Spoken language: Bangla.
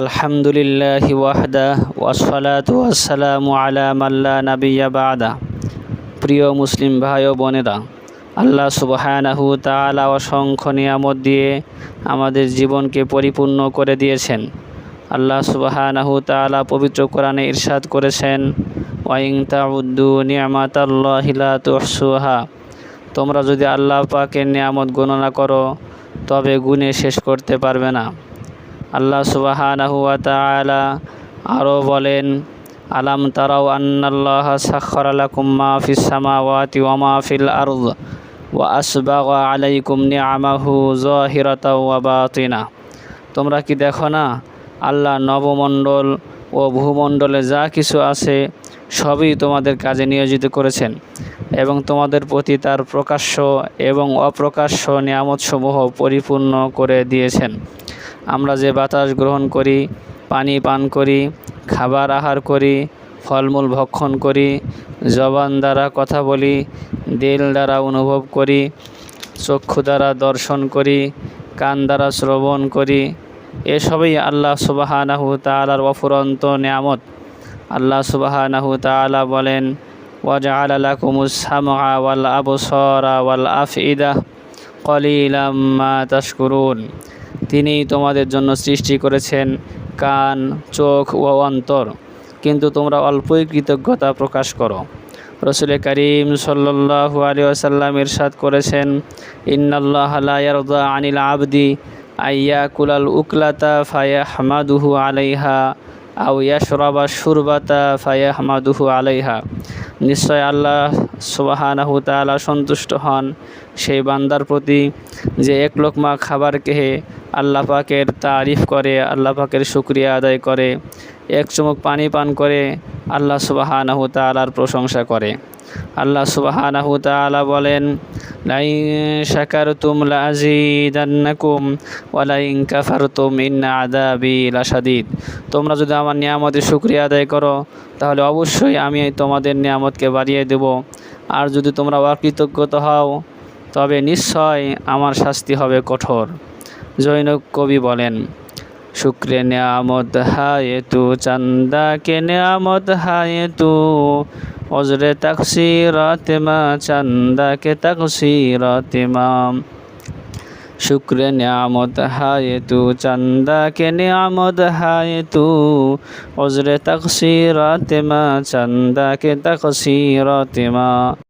আলহামদুলিল্লাহ ওয়াহদা ওয়াসসালাত ওয়াসসালামু আলা মাল্লা নাবিয়া প্রিয় মুসলিম ভাই ও বোনেরা, আল্লাহ সুবহানাহু তাআলা অসংখ্য নিয়ামত দিয়ে আমাদের জীবনকে পরিপূর্ণ করে দিয়েছেন। আল্লাহ সুবহানাহু তাআলা পবিত্র কোরআনে ইরশাদ করেছেন ওয়াইং তাউদ্দু নিয়ামাতাল্লাহি লা তুহসুহা। তোমরা যদি আল্লাহ পাকের নিয়ামত গণনা করো, তবে গুণে শেষ করতে পারবে না। আল্লাহ সুবাহানাহু ওয়া তাআলা আরও বলেন, আলাম তারাও আন্নাল্লাহ সাখখার লাকুম মা ফিস সামাওয়াতি ওয়া মা ফিল আরদ ওয়া আসবাগা আলাইকুম নিআমাহু যাহিরাতাও ওয়া বাতিনা। তোমরা কি দেখো না, আল্লাহ নবমণ্ডল ও ভূমণ্ডলে যা কিছু আছে সবই তোমাদের কাজে নিয়োজিত করেছেন এবং তোমাদের প্রতি তার প্রকাশ্য এবং অপ্রকাশ্য নিয়ামতসমূহ পরিপূর্ণ করে দিয়েছেন। আমরা যে বাতাস গ্রহণ করি, পানি পান করি, খাবার আহার করি, ফলমূল ভক্ষণ করি, জবান দ্বারা কথা বলি, দিল দ্বারা অনুভব করি, চক্ষু দ্বারা দর্শন করি, কান দ্বারা শ্রবণ করি, এসবই আল্লাহ সুবাহানাহু তালার অফুরন্ত নিয়ামত। আল্লাহ সুবাহানাহু তালা বলেন লাকুমুস সামআ ওয়াল আবসারা ওয়াল আফইদা কলিলাম মা তাশকুরুন। তিনি তোমাদের জন্য সৃষ্টি করেছেন কান, চোখ ও অন্তর। কিন্তু তোমরা অল্পই কৃতজ্ঞতা প্রকাশ করো। রসুল করিম সাল্লাহ আলী আসাল্লাম ইরশাদ করেছেন, ইন্নাল্লাহ আনিল আবদি আইয়া কুলাল উকলাতা ফায়া হামাদুহু আলাইহা আউ ইয়াশরাবা সুরবাতা ফায়া হামাদুহু আলাইহা। নিশ্চয় আল্লাহ সুবাহানাহু তালা সন্তুষ্ট হন সেই বান্দার প্রতি যে এক লোকমা খাবার কেহে আল্লাহ পাকের তারিফ করে, আল্লাহ পাকের শুক্রিয়া আদায় করে, এক চুমুক পানি পান করে, আল্লাহ সুবাহানাহু তালার প্রশংসা করে। আল্লাহ সুবাহানাহু তালা বলেন, লাইন শাকার তুম লাজিদান্নাকুম ওয়ালাইন কাফার তুম ইন্না আদাবি লাসাদিদ তোমরা যদি আমার নিয়ামতের শুক্রিয়া আদায় করো, তাহলে অবশ্যই আমি তোমাদের নিয়ামতকে বাড়িয়ে দেব। আর যদি তোমরা অকৃতজ্ঞতা হও, তবে নিশ্চয় আমার শাস্তি হবে কঠোর। জৈনক কবি বলেন, শুক্রে নিয়ামত হায়ে তু চান্দা কে নিয়ামত হায়ে তু, অজরে তাকসিরাতেমা চান্দা কে তাকসিরাতেমা শুক্রে নিয়ামত হায়ে তু চান্দা কে নিয়ামত হায়ে তু, অজরে তাকসিরাতেমা চান্দা কে তাকসিরাতেমা